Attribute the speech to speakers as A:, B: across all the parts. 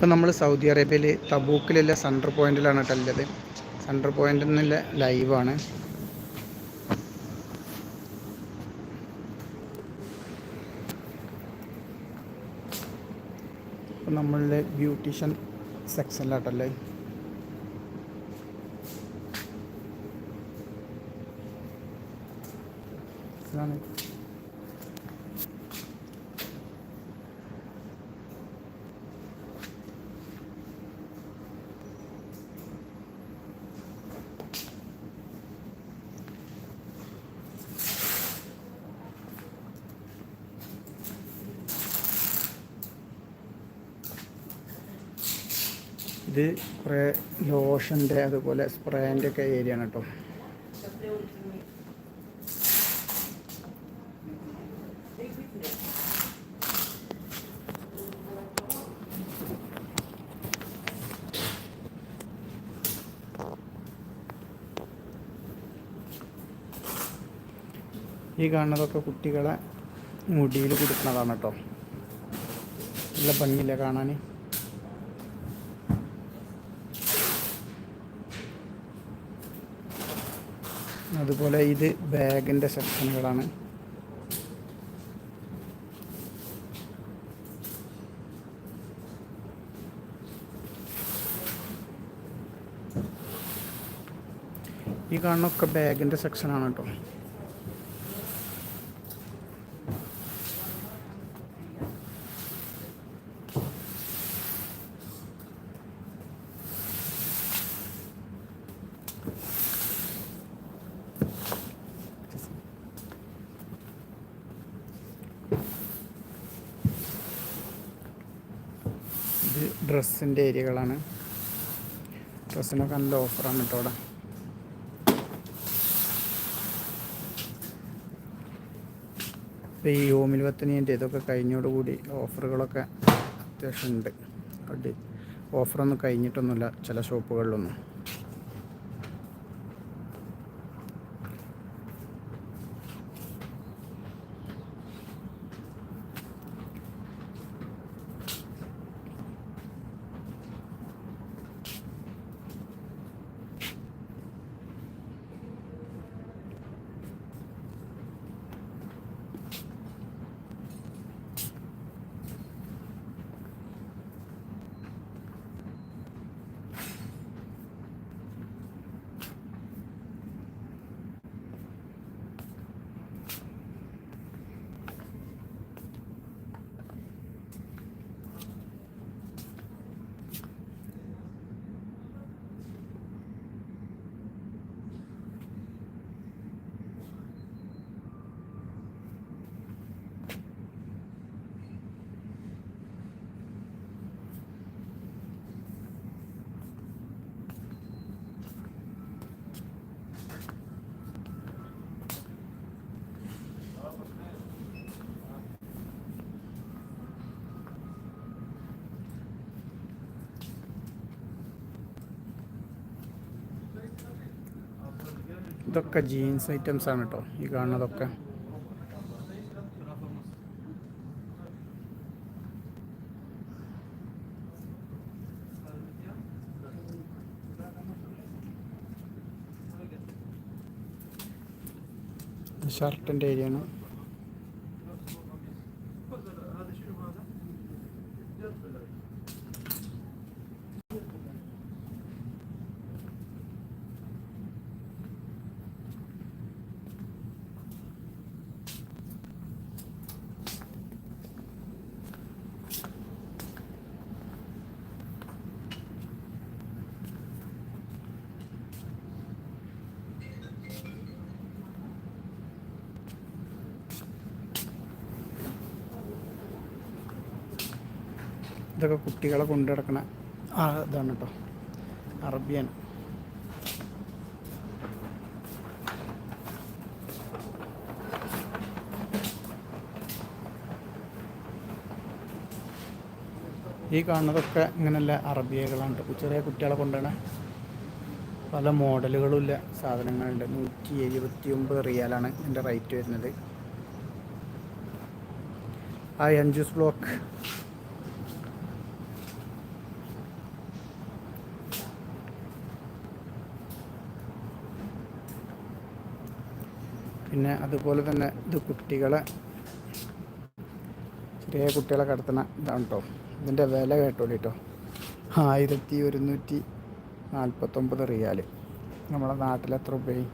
A: ഇപ്പം നമ്മൾ സൗദി അറേബ്യയിൽ തബൂക്കിലുള്ള സെന്റർ പോയിന്റിലാണ് കേട്ടോ ഉള്ളത്. സെന്റർ പോയിന്റിൽ നിന്നുള്ള ലൈവാണ് ഇപ്പം നമ്മളുടെ ബ്യൂട്ടീഷ്യൻ സെക്ഷനിലാട്ടല്ലേ ഇതാണ് ഇത് കുറേ ലോഷന്റെ അതുപോലെ സ്പ്രേന്റെ ഒക്കെ ഏരിയ ആണ് കേട്ടോ. ഈ കാണുന്നതൊക്കെ കുട്ടികളെ മുടിയിൽ കൊടുക്കുന്നതാണ് കേട്ടോ. നല്ല ഭംഗിയില്ല കാണാൻ? അതുപോലെ ഇത് ബാഗിന്റെ സെക്ഷനുകളാണ്. ഈ കാണുന്നൊക്കെ ബാഗിന്റെ സെക്ഷനാണ് കേട്ടോ ഇത് ഡ്രസ്സിന്റെ ഏരിയകളാണ്. ഡ്രസ്സിനൊക്കെ നല്ല ഓഫറാണ് കേട്ടോ അവിടെ. ഇപ്പോൾ ഈ ഓമിൽ പത്തനീന്റെ ഇതൊക്കെ കഴിഞ്ഞോടുകൂടി ഓഫറുകളൊക്കെ അത്യാവശ്യം ഉണ്ട്. ഓഫറൊന്നും കഴിഞ്ഞിട്ടൊന്നുമില്ല. ചില ഷോപ്പുകളിലൊന്നും. ഇതൊക്കെ ജീൻസ് ഐറ്റംസ് ആണ് കേട്ടോ ഈ കാണുന്നതൊക്കെ. ഷർട്ടിന്റെ ഏരിയ ആണ്. കുട്ടികളെ കൊണ്ടു നടക്കണ ആ ഇതാണ് കേട്ടോ അറബിയൻ. ഈ കാണുന്നതൊക്കെ ഇങ്ങനെയുള്ള അറബിയകളാണ്. ചെറിയ കുട്ടികളെ കൊണ്ടുവന്ന പല മോഡലുകളുമില്ല സാധനങ്ങളുണ്ട്. നൂറ്റി എഴുപത്തി ഒമ്പത് റിയാലാണ് ഇതിന്റെ റേറ്റ് വരുന്നത്. ആ അഞ്ചൂസ് ബ്ലോക്ക്. പിന്നെ അതുപോലെ തന്നെ ഇത് കുട്ടികളെ ചെറിയ കുട്ടികളെ കടത്തുന്ന ഇതാണ് കേട്ടോ ഇതിന്റെ വില കേട്ടോളി കേട്ടോ ആയിരത്തി ഒരുന്നൂറ്റി നാൽപ്പത്തൊമ്പത് റിയാൽ നമ്മുടെ നാട്ടിൽ എത്ര രൂപയായി?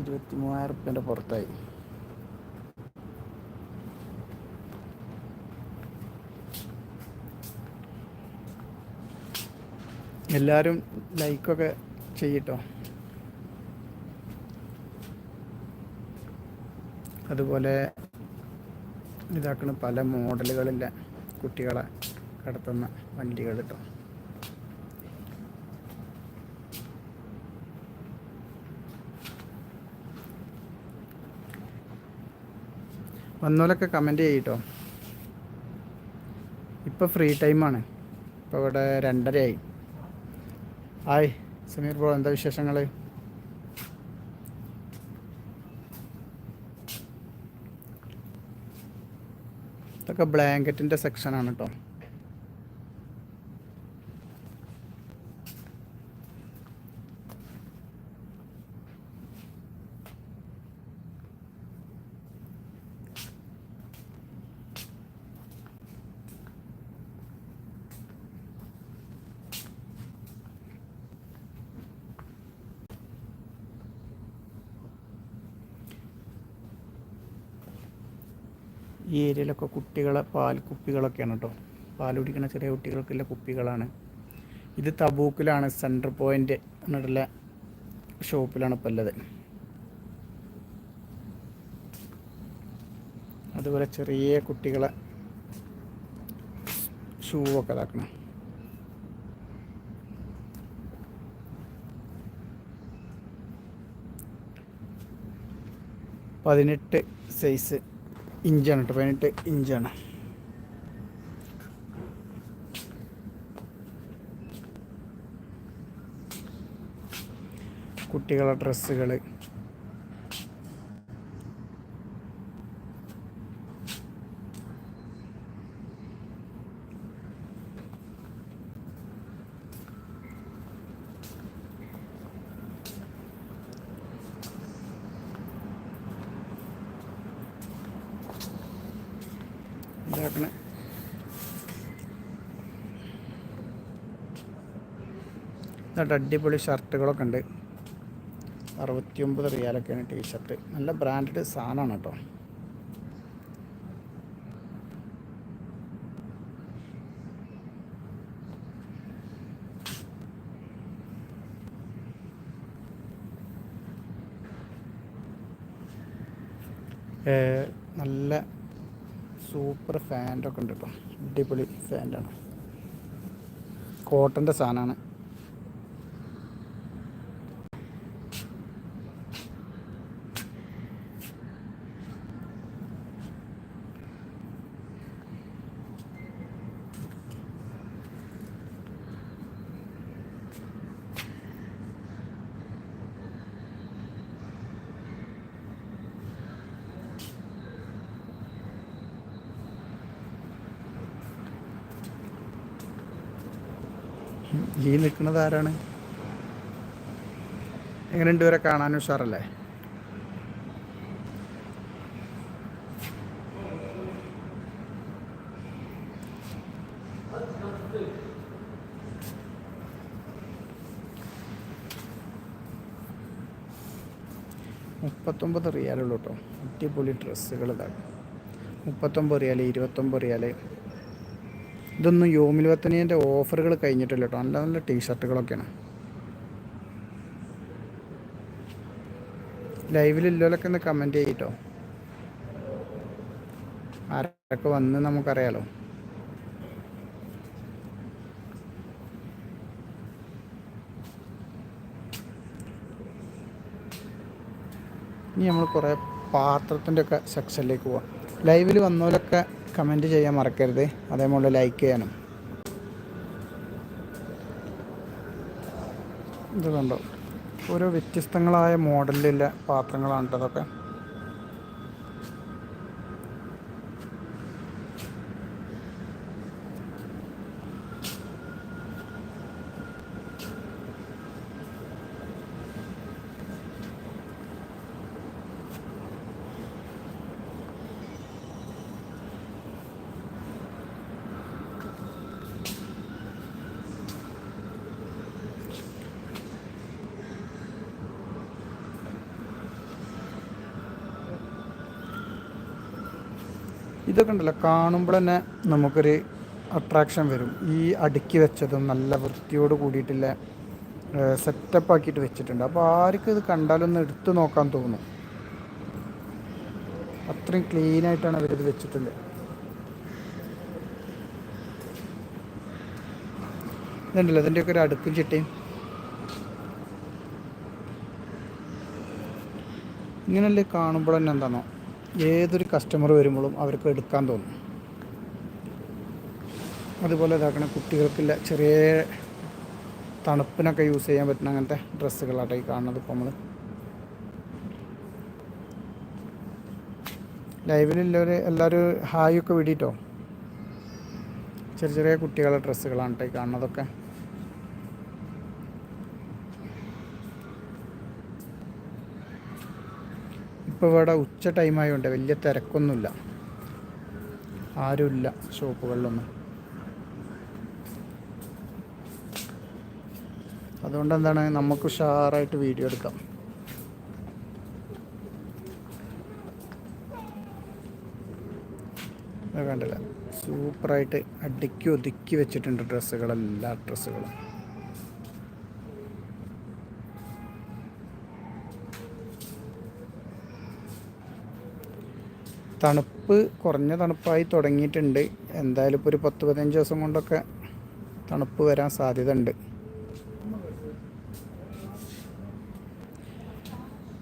A: ഇരുപത്തി മൂവായിരം റുപ്യന്റെ പുറത്തായി. എല്ലാവരും ലൈക്കൊക്കെ ചെയ്യട്ടോ അതുപോലെ ഇതാക്കണ പല മോഡലുകളില്ല കുട്ടികളെ കടത്തുന്ന വണ്ടികൾ കേട്ടോ വന്നോലൊക്കെ കമന്റ് ചെയ്യട്ടോ. ഇപ്പോൾ ഫ്രീ ടൈമാണ് ഇപ്പോൾ ഇവിടെ രണ്ടരയായി. ആയി സമീർ ബ്രോ എന്താ വിശേഷങ്ങൾ ഇതൊക്കെ ബ്ലാങ്കറ്റിന്റെ സെക്ഷനാണ് കേട്ടോ ഈ ഏരിയയിലൊക്കെ കുട്ടികളെ പാൽ കുപ്പികളൊക്കെയാണ് കേട്ടോ. പാൽ കുടിക്കുന്ന ചെറിയ കുട്ടികൾക്കുള്ള കുപ്പികളാണ്. ഇത് തബൂക്കിലാണ് സെന്റർ പോയിന്റ് എന്നിട്ടുള്ള ഷോപ്പിലാണ് ഇപ്പോൾ ഉള്ളത്. അതുപോലെ ചെറിയ കുട്ടികളെ ഷൂ ഒക്കെ ഇതാക്കണം. പതിനെട്ട് സൈസ് ഇഞ്ചാണ് കേട്ടോ പതിനെട്ട് ഇഞ്ചാണ്. കുട്ടികളുടെ ഡ്രസ്സുകൾ ഇതാക്കണ ഇതായിട്ട് അടിപൊളി ഷർട്ടുകളൊക്കെ ഉണ്ട്. അറുപത്തിയൊമ്പത് റിയാലൊക്കെയാണ് ടീ ഷർട്ട് നല്ല ബ്രാൻഡഡ് സാധനമാണ് കേട്ടോ. നല്ല സൂപ്പർ ഫാന്റൊക്കെ ഉണ്ട് കേട്ടോ. അടിപൊളി ഫാന്റാണ് കോട്ടന്റെ സാധനമാണ് ഈ നിൽക്കുന്നത് ആരാണ്? എങ്ങനെയുണ്ട് ഇവരെ കാണാൻ ഉഷാറല്ലേ? മുപ്പത്തൊമ്പത് റിയാലുള്ളൂ കേട്ടോ. അടിപൊളി ഡ്രസ്സുകൾ ഇതാണ് മുപ്പത്തൊമ്പത് റിയാൽ ഇരുപത്തൊമ്പത് റിയാൽ ഇതൊന്നും യോമിൽ വത്തനീന്റെ ഓഫറുകൾ കഴിഞ്ഞിട്ടില്ല കേട്ടോ. നല്ല നല്ല ടീഷർട്ടുകളൊക്കെയാണ്. ലൈവിലില്ലോലൊക്കെ ഒന്ന് കമന്റ് ചെയ്യട്ടോ. ആരൊക്കെ വന്ന് നമുക്കറിയാലോ. ഇനി നമ്മൾ കുറേ പാത്രത്തിന്റെ ഒക്കെ സെക്ഷനിലേക്ക് പോവാം. ലൈവിൽ വന്നവരൊക്കെ കമന്റ് ചെയ്യാൻ മറക്കരുത്. അതേപോലെ ലൈക്ക് ചെയ്യാനും. ഇത് കണ്ടോ? ഓരോ വ്യത്യസ്തങ്ങളായ മോഡലിലുള്ള പാത്രങ്ങളാണ് കേട്ടോ അതൊക്കെ. ഇതൊക്കെ ഉണ്ടല്ലോ. കാണുമ്പോൾ തന്നെ നമുക്കൊരു അട്രാക്ഷൻ വരും. ഈ അടുക്കി വെച്ചതും നല്ല വൃത്തിയോട് കൂടിയിട്ടുള്ള സെറ്റപ്പ് ആക്കിയിട്ട് വെച്ചിട്ടുണ്ട്. അപ്പോൾ ആർക്കും ഇത് കണ്ടാലൊന്ന് എടുത്തു നോക്കാൻ തോന്നും. അത്രയും ക്ലീൻ ആയിട്ടാണ് അവരിത് വെച്ചിട്ടുള്ളത്. ഇതുണ്ടല്ലോ ഇതിന്റെയൊക്കെ ഒരു അടുക്കും ചിട്ടയും. ഇങ്ങനെയല്ലേ കാണുമ്പോൾ തന്നെ എന്താണോ ഏതൊരു കസ്റ്റമർ വരുമ്പോഴും അവർക്ക് എടുക്കാൻ തോന്നും. അതുപോലെ ഇതാക്കണ കുട്ടികൾക്കില്ല ചെറിയ തണുപ്പിനൊക്കെ യൂസ് ചെയ്യാൻ പറ്റുന്ന അങ്ങനത്തെ ഡ്രസ്സുകളാട്ടെ ഈ കാണുന്നത് ഇപ്പോൾ നമ്മൾ ലൈവിലുള്ളവർ എല്ലാവരും ഹായൊക്കെ വിടിയിട്ടോ ചെറിയ ചെറിയ കുട്ടികളുടെ ഡ്രസ്സുകളാണ് കേട്ടോ ഈ കാണുന്നതൊക്കെ. ഇപ്പോൾ ഇവിടെ ഉച്ച ടൈം ആയതുകൊണ്ട് വലിയ തിരക്കൊന്നുമില്ല. ആരുമില്ല ഷോപ്പുകളിലൊന്നും. അതുകൊണ്ട് എന്താണ് നമുക്ക് ഉഷാറായിട്ട് വീഡിയോ എടുക്കാം. വേണ്ടല്ല സൂപ്പറായിട്ട് അടുക്കി ഒതുക്കി വെച്ചിട്ടുണ്ട് ഡ്രസ്സുകളെല്ലാ ഡ്രസ്സുകളും. തണുപ്പ് കുറഞ്ഞ തണുപ്പായി തുടങ്ങിയിട്ടുണ്ട്. എന്തായാലും ഇപ്പോൾ ഒരു പത്ത് പതിനഞ്ച് ദിവസം കൊണ്ടൊക്കെ തണുപ്പ് വരാൻ സാധ്യത ഉണ്ട്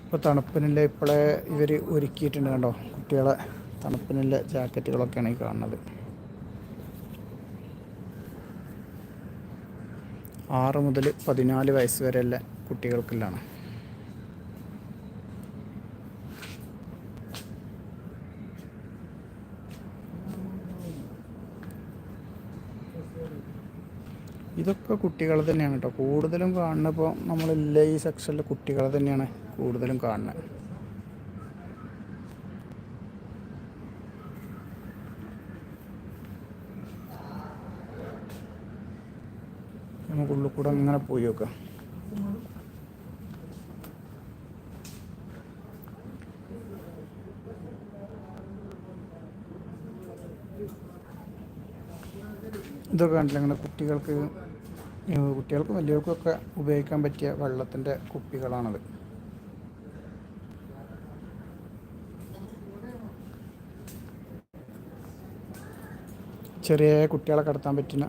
A: ഇപ്പോൾ തണുപ്പിനുള്ള ഇപ്പോഴേ ഇവർ ഒരുക്കിയിട്ടുണ്ട് കണ്ടോ? കുട്ടികളെ തണുപ്പിനുള്ള ജാക്കറ്റുകളൊക്കെയാണ് ഈ കാണുന്നത്. ആറ് മുതൽ പതിനാല് വയസ്സ് വരെയുള്ള കുട്ടികൾക്കുള്ളതാണ് ഇതൊക്കെ കുട്ടികൾ തന്നെയാണ് കേട്ടോ. കൂടുതലും കാണുന്നപ്പോൾ നമ്മളില്ല ഈ സെക്ഷനിൽ കുട്ടികൾ തന്നെയാണ് കൂടുതലും കാണുന്നത് നമുക്ക് കൂടെ അങ്ങനെ പോയി നോക്കാം. ഇതൊക്കെ കണ്ടില്ല അങ്ങനെ കുട്ടികൾക്ക് കുട്ടികൾക്കും വലിയവർക്കൊക്കെ ഉപയോഗിക്കാൻ പറ്റിയ വെള്ളത്തിന്റെ കുപ്പികളാണത്. ചെറിയ കുട്ടികളെ കടത്താൻ പറ്റുന്ന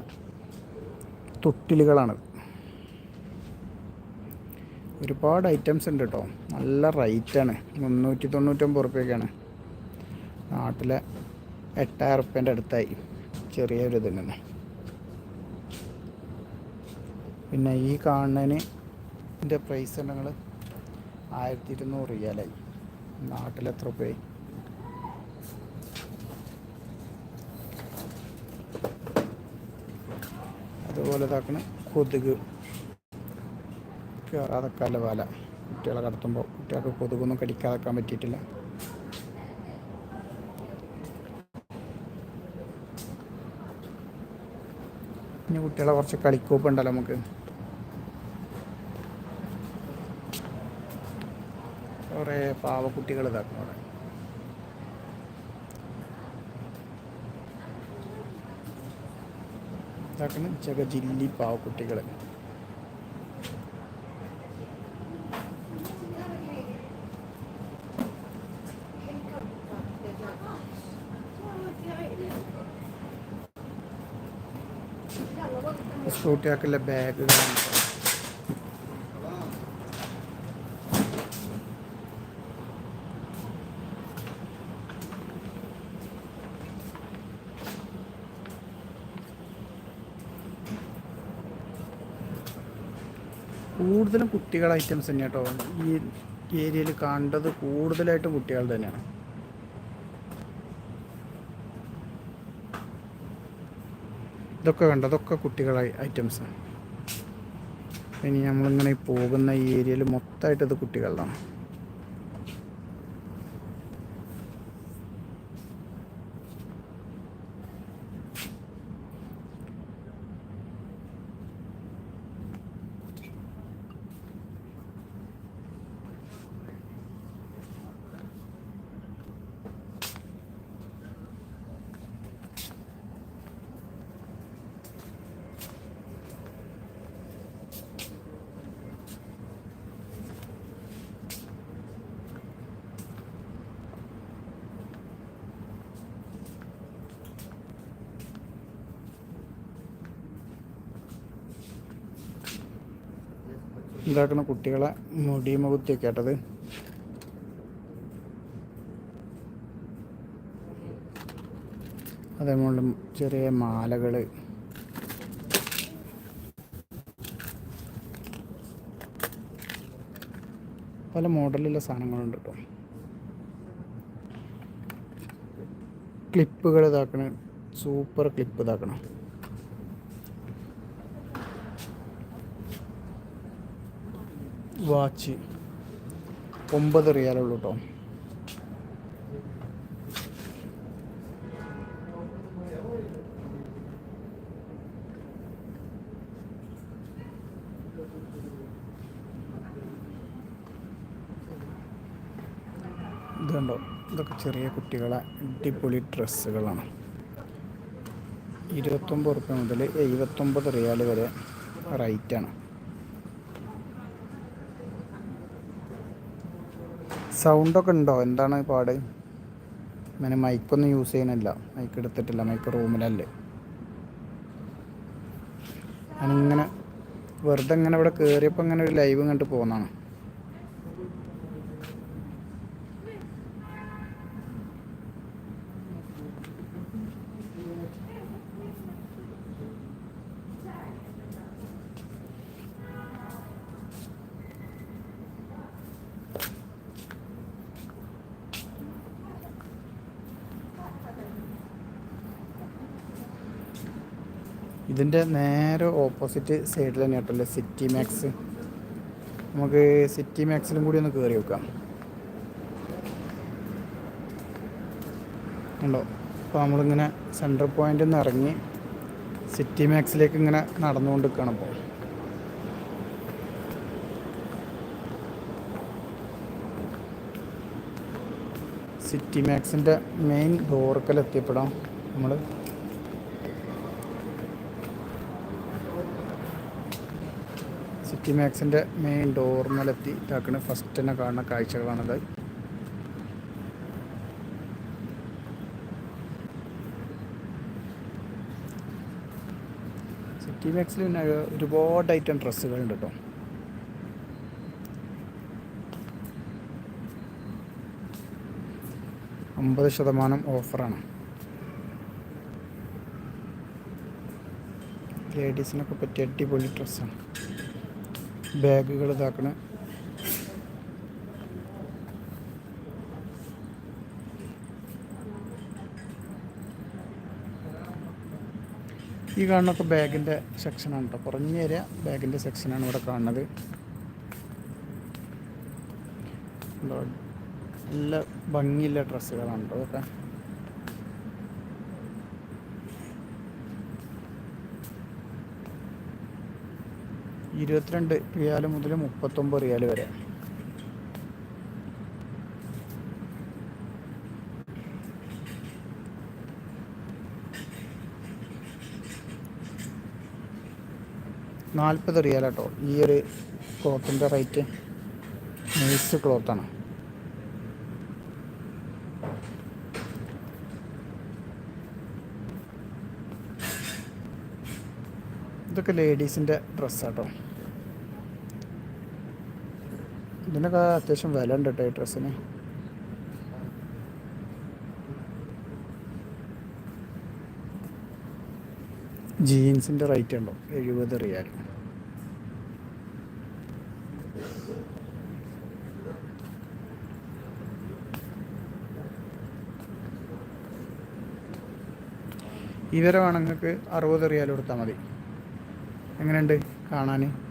A: തൊട്ടിലുകളാണത്. ഒരുപാട് ഐറ്റംസ് ഉണ്ട് കേട്ടോ നല്ല റേറ്റാണ് മുന്നൂറ്റി തൊണ്ണൂറ്റൊമ്പത് റുപ്യൊക്കെയാണ് നാട്ടിലെ എട്ടായിരം റുപ്യേന്റെ അടുത്തായി ചെറിയൊരു ഇതിൽ തന്നെ പിന്നെ ഈ കാണുന്നതിന് ഇതിന്റെ പ്രൈസ് ഞങ്ങൾ ആയിരത്തി ഇരുന്നൂറ് റിയാലായി. നാട്ടിൽ എത്ര രൂപയായി അതുപോലെ ഇതാക്കണ കൊതുക്. കയറാതെ കലവാല കുട്ടികളെ കടത്തുമ്പോൾ കുട്ടികൾക്ക് കൊതുകൊന്നും കടിക്കാതെക്കാൻ പറ്റിയിട്ടില്ല. ഇനി കുട്ടികളെ കുറച്ച് കളിക്കോപ്പ് ഉണ്ടല്ലോ നമുക്ക്. കുറേ പാവക്കുട്ടികൾ ഇതാക്കണം അവിടെ. ഇതാക്കണം ജില്ലി പാവക്കുട്ടികൾ സ്കൂട്ടിയാക്കുള്ള ബാഗ് കൂടുതലും കുട്ടികൾ ഐറ്റംസ് തന്നെയാട്ടോ ഈ ഏരിയയിൽ കണ്ടത് കൂടുതലായിട്ടും കുട്ടികൾ തന്നെയാണ്. ഇതൊക്കെ കണ്ടോ? അതൊക്കെ കുട്ടികളെ ഐറ്റംസാണ് ഇനി നമ്മളിങ്ങനെ പോകുന്ന ഈ ഏരിയയിൽ മൊത്തമായിട്ട് ഇത് കുട്ടികളുടെ ഉണ്ടാക്കുന്ന കുട്ടികളെ മുടി കുത്തിയൊക്കെ കേട്ടത് അതേപോലെ ചെറിയ മാലകൾ. പല മോഡലിലുള്ള സാധനങ്ങളുണ്ട് കേട്ടോ. ക്ലിപ്പുകൾ ഇതാക്കണം സൂപ്പർ ക്ലിപ്പ് ഇതാക്കണം. വാച്ച്. ഒമ്പത് റിയാലുള്ളൂ കേട്ടോ ഇതുണ്ടോ ഇതൊക്കെ ചെറിയ കുട്ടികളെ അടിപൊളി ഡ്രസ്സുകളാണ്. ഇരുപത്തൊമ്പത് റുപ്യ മുതൽ എഴുപത്തൊമ്പത് റിയാൽ വരെ റേറ്റാണ്. സൗണ്ടൊക്കെ ഉണ്ടോ? എന്താണ് പാട്? ഞാൻ മൈക്കൊന്നും യൂസ് ചെയ്യണില്ല മൈക്ക് എടുത്തിട്ടില്ല. മൈക്ക് റൂമിലല്ലേ. ഞാനിങ്ങനെ വെറുതെ ഇങ്ങനെ ഇവിടെ കയറിയപ്പോൾ ഇങ്ങനെ ഒരു ലൈവ് കണ്ടിട്ട് പോകുന്നതാണ് ഇതിന്റെ നേരെ ഓപ്പോസിറ്റ് സൈഡിൽ തന്നെ കേട്ടല്ലേ സിറ്റി മാക്സ് നമുക്ക് സിറ്റി മാക്സിലും കൂടി ഒന്ന് കയറി വെക്കാം ഉണ്ടോ അപ്പോൾ നമ്മളിങ്ങനെ സെൻട്രൽ പോയിന്റിൽ നിന്ന് ഇറങ്ങി സിറ്റി മാക്സിലേക്ക് ഇങ്ങനെ നടന്നുകൊണ്ട് നിൽക്കണം അപ്പോൾ സിറ്റി മാക്സിന്റെ മെയിൻ ഡോർക്കൽ എത്തിയപ്പെടാം നമ്മൾ സിറ്റി മാക്സിന്റെ മെയിൻ ഡോർമലെത്തി ടാക്കിന് ഫസ്റ്റ് തന്നെ കാണുന്ന കാഴ്ചകളാണത്. സിറ്റി മാക്സിൽ പിന്നെ ഒരുപാട് ഐറ്റം ഡ്രസ്സുകളുണ്ട് കേട്ടോ അമ്പത് ശതമാനം ഓഫറാണ് ലേഡീസിനൊക്കെ പറ്റിയ അടിപൊളി ഡ്രസ്സാണ് ബാഗുകൾ ഇതാക്കണേ. ഈ കാണുന്നൊക്കെ ബാഗിന്റെ സെക്ഷനാണ് കേട്ടോ കുറഞ്ഞ ഏരിയ ബാഗിന്റെ സെക്ഷനാണ് ഇവിടെ കാണുന്നത്. നല്ല ഭംഗിയുള്ള ഡ്രസ്സുകളാണ് കേട്ടോ അതൊക്കെ ഇരുപത്തിരണ്ട് റിയാൽ മുതൽ മുപ്പത്തൊമ്പത് റിയാൽ വരെ. നാൽപ്പത് റിയാലാട്ടോ. ഈ ഒരു ക്ലോത്തിന്റെ റേറ്റ്. നൈസ് ക്ലോത്താണ്. ഇതൊക്കെ ലേഡീസിന്റെ ഡ്രസ്സാട്ടോ. ഇതിനൊക്കെ അത്യാവശ്യം വില ഉണ്ട് കേട്ടോ ഈ ഡ്രസ്സിന്. ജീൻസിന്റെ റേറ്റ് ഉണ്ടോ? എഴുപത് റിയാൽ. ഇവരെ വേണം നിങ്ങൾക്ക് അറുപത് റിയാൽ കൊടുത്താൽ മതി. എങ്ങനെയുണ്ട് കാണാൻ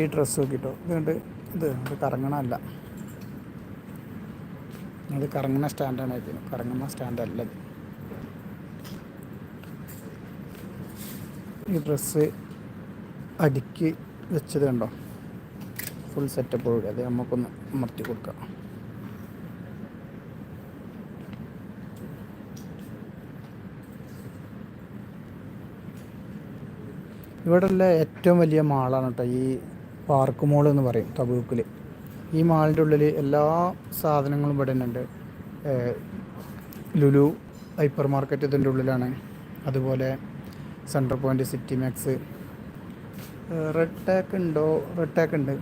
A: ഈ ഡ്രസ്സ് നോക്കിയിട്ടോ ഇതുകൊണ്ട് ഇത് ഇത് കറങ്ങണമല്ല ഇത് കറങ്ങുന്ന സ്റ്റാൻഡാണ് ഇതിന് കറങ്ങുന്ന സ്റ്റാൻഡല്ല ഇത്. ഈ ഡ്രസ്സ് അടുക്കി വെച്ചത് കണ്ടോ? ഫുൾ സെറ്റപ്പ് കൂടി അത് നമുക്കൊന്ന് അമർത്തി കൊടുക്കാം. ഇവിടെയുള്ള ഏറ്റവും വലിയ മാളാണ് കേട്ടോ ഈ പാർക്ക് മോൾ എന്ന് പറയും തബൂക്കിൽ ഈ മാളിന്റെ ഉള്ളിൽ എല്ലാ സാധനങ്ങളും ഇവിടെ ഉണ്ട് ലുലു ഹൈപ്പർ മാർക്കറ്റ് ഇതിന്റെ ഉള്ളിലാണ്. അതുപോലെ central point city max. Red tag ഉണ്ടോ? റെഡ് ടാക്ക് ഉണ്ട്.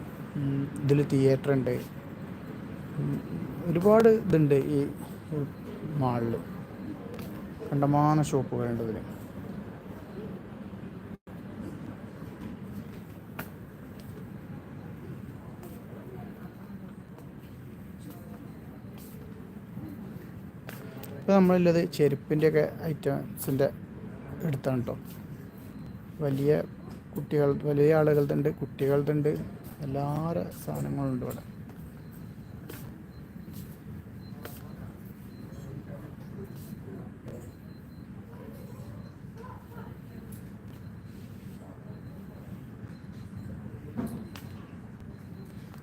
A: ഇതിൽ തിയേറ്റർ ഉണ്ട്. ഒരുപാട് ഇതുണ്ട് ഈ മാളിൽ കണ്ടമാന ഷോപ്പുകളുണ്ട് ഇതിൽ ഇപ്പോൾ നമ്മളുള്ളത് ചെരുപ്പിന്റെയൊക്കെ ഐറ്റംസിന്റെ എടുത്താണ് കേട്ടോ വലിയ കുട്ടികൾ വലിയ ആളുകളുണ്ട് കുട്ടികളുണ്ട് എല്ലാ സാധനങ്ങളുണ്ട് ഇവിടെ.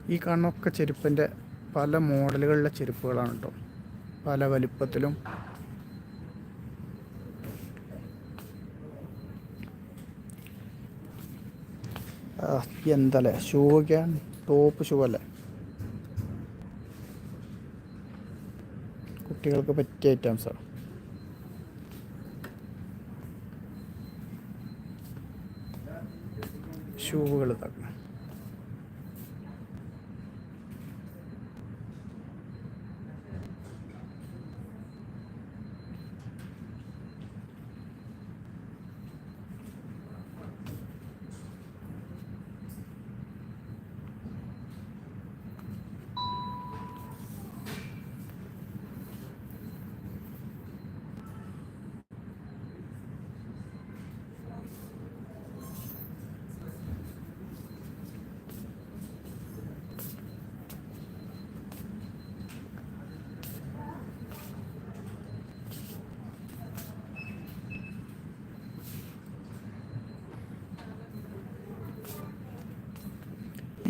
A: ഈ കാണുന്നൊക്കെ ചെരുപ്പിന്റെ പല മോഡലുകളിലെ ചെരുപ്പുകളാണ് കേട്ടോ പല വലിപ്പത്തിലും. എന്തല്ലേ? ഷൂ ടോപ്പ് ഷൂ അല്ലേ കുട്ടികൾക്ക് പറ്റിയ ഐറ്റംസാണ് ഷൂകൾ ഇതാക്കണം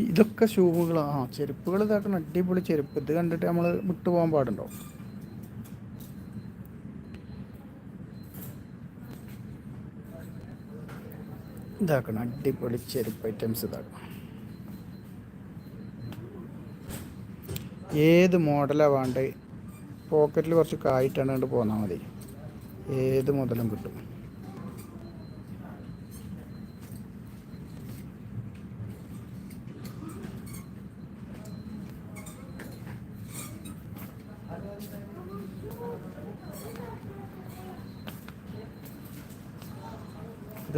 A: ഇതൊക്കെ ഷൂകൾ ആ ചെരുപ്പുകൾ ഇതാക്കണം. അടിപൊളി ചെരുപ്പ്. ഇത് കണ്ടിട്ട് നമ്മൾ വിട്ടുപോകാൻ പാടുണ്ടോ ഇതാക്കണം. അടിപൊളി ചെരുപ്പ് ഐറ്റംസ് ഇതാക്കണം. ഏത് മോഡലാണ് വേണ്ടത്? പോക്കറ്റിൽ കുറച്ച് കായിട്ടാണ് കണ്ട് പോന്നാൽ മതി. ഏത് മുതലും കിട്ടും.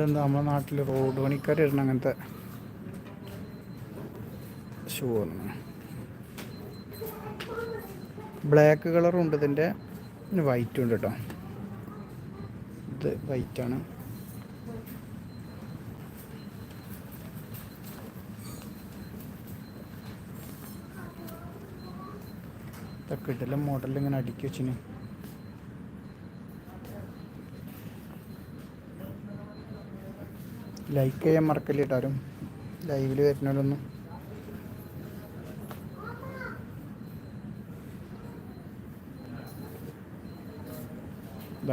A: ഇതെന്താ നമ്മുടെ നാട്ടിൽ റോഡ് പണിക്കാർ വരണം അങ്ങനത്തെ ഷൂ ആണ്. ബ്ലാക്ക് കളറും ഉണ്ട് ഇതിന്റെ വൈറ്റും ഉണ്ട് കേട്ടോ ഇത് വൈറ്റാണ് ഇതൊക്കെ ഇട്ടില്ല മോഡലിൽ ഇങ്ങനെ അടുക്കി വെച്ചിന്. ലൈക്ക് ചെയ്യാൻ മറക്കല്ലേ കേട്ടാരും ലൈവിൽ വരുന്നവരൊന്നും.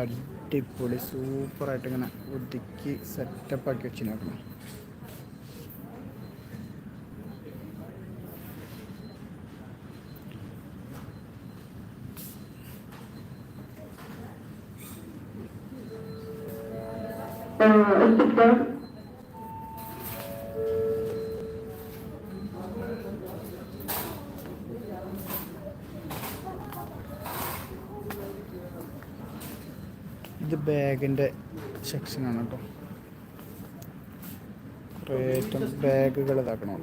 A: അടിപൊളി സൂപ്പറായിട്ട് ഇങ്ങനെ ഒതുക്കി സെറ്റപ്പ് ആക്കി ഇത് ബാഗിന്റെ സെക്ഷനാണ് കേട്ടോ. കുറേ ഐറ്റം ബാഗുകൾ ഇതാക്കണം?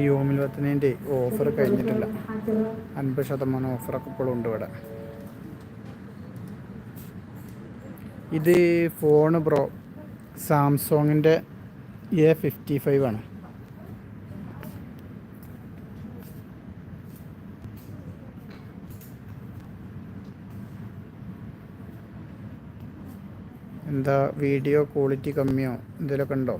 A: ഈ ഓമിൽ പത്തിനേന്റെ ഓഫർ കഴിഞ്ഞിട്ടില്ല. അൻപത് ശതമാനം ഓഫറൊക്കെ ഇപ്പോഴും ഉണ്ട് ഇവിടെ. ഇത് ഫോണ് ബ്രോ സാംസോങ്ങിന്റെ എ ഫിഫ്റ്റി ഫൈവ് ആണ്. എന്താ വീഡിയോ ക്വാളിറ്റി കമ്മിയോ? എന്തെങ്കിലുമൊക്കെ ഉണ്ടോ?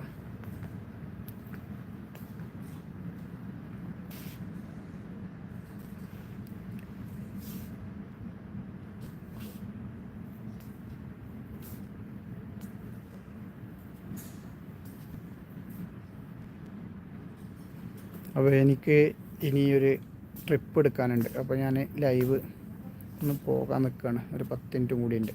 A: അപ്പോൾ എനിക്ക് ഇനിയൊരു ട്രിപ്പ് എടുക്കാനുണ്ട്. അപ്പോൾ ഞാൻ ലൈവ് ഒന്ന് പോകാൻ നിൽക്കുകയാണ് ഒരു പത്ത് മിനിറ്റും കൂടി ഉണ്ട്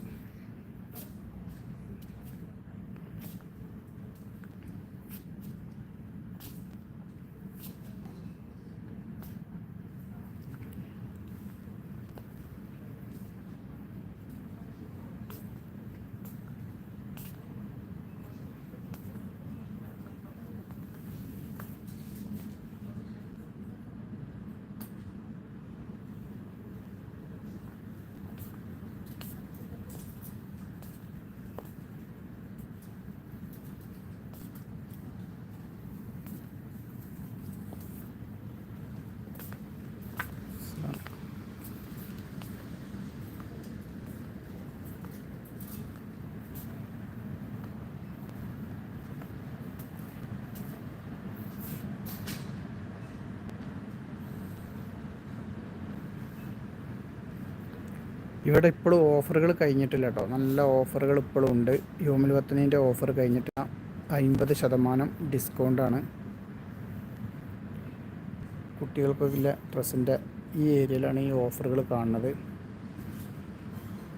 A: ഇവിടെ ഇപ്പോഴും ഓഫറുകൾ കഴിഞ്ഞിട്ടില്ല കേട്ടോ. നല്ല ഓഫറുകൾ ഇപ്പോഴും ഉണ്ട്. യോമിൽ വത്തനീന്റെ ഓഫർ കഴിഞ്ഞിട്ട് അൻപത് ശതമാനം ഡിസ്കൗണ്ടാണ് കുട്ടികൾക്കൊക്കെ ഡ്രസ്സിന്റെ ഈ ഏരിയയിലാണ് ഈ ഓഫറുകൾ കാണുന്നത്.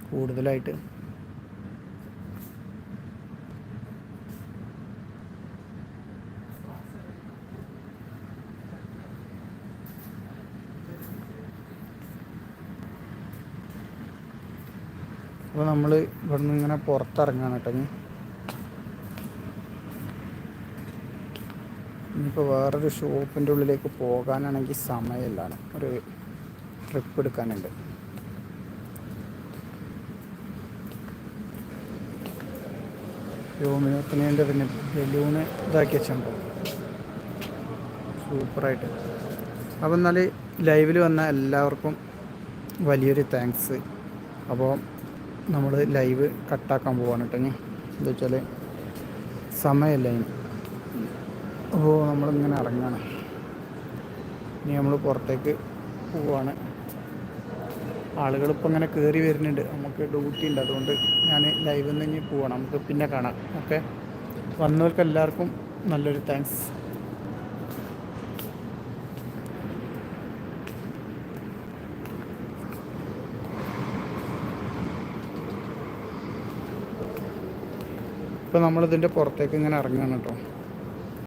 A: കൂടുതലായിട്ട് അപ്പോൾ നമ്മൾ ഇവിടെ നിന്ന് ഇങ്ങനെ പുറത്തിറങ്ങാണ് കേട്ടോ ഇനി. ഇനിയിപ്പോൾ വേറൊരു ഷോപ്പിന്റെ ഉള്ളിലേക്ക് പോകാനാണെങ്കിൽ സമയമില്ലാണ്. ഒരു ട്രിപ്പ് എടുക്കാനുണ്ട്. വ്യോമയോത്തിനേന്റെ പിന്നെ ബലൂണ് ഇതാക്കി വെച്ചിട്ടുണ്ടോ സൂപ്പറായിട്ട്. അപ്പോൾ എന്നാൽ ലൈവിൽ വന്ന എല്ലാവർക്കും വലിയൊരു താങ്ക്സ് അപ്പോൾ നമ്മൾ ലൈവ് കട്ടാക്കാൻ പോവാണ് കേട്ടോ എന്താ വെച്ചാൽ സമയമില്ല ഇനി. അപ്പോൾ നമ്മളിങ്ങനെ ഇറങ്ങുകയാണ് ഇനി നമ്മൾ പുറത്തേക്ക് പോവാണ്. ആളുകൾ ഇങ്ങനെ കയറി വരുന്നുണ്ട്. നമുക്ക് ഡ്യൂട്ടി ഉണ്ട്. അതുകൊണ്ട് ഞാൻ ലൈവിൽ നിന്ന് ഇനി പോവാണ്. നമുക്ക് പിന്നെ കാണാം. ഓക്കെ വന്നവർക്ക് എല്ലാവർക്കും നല്ലൊരു താങ്ക്സ് ഇപ്പോൾ നമ്മളിതിന്റെ പുറത്തേക്ക് ഇങ്ങനെ ഇറങ്ങുകയാണ് കേട്ടോ.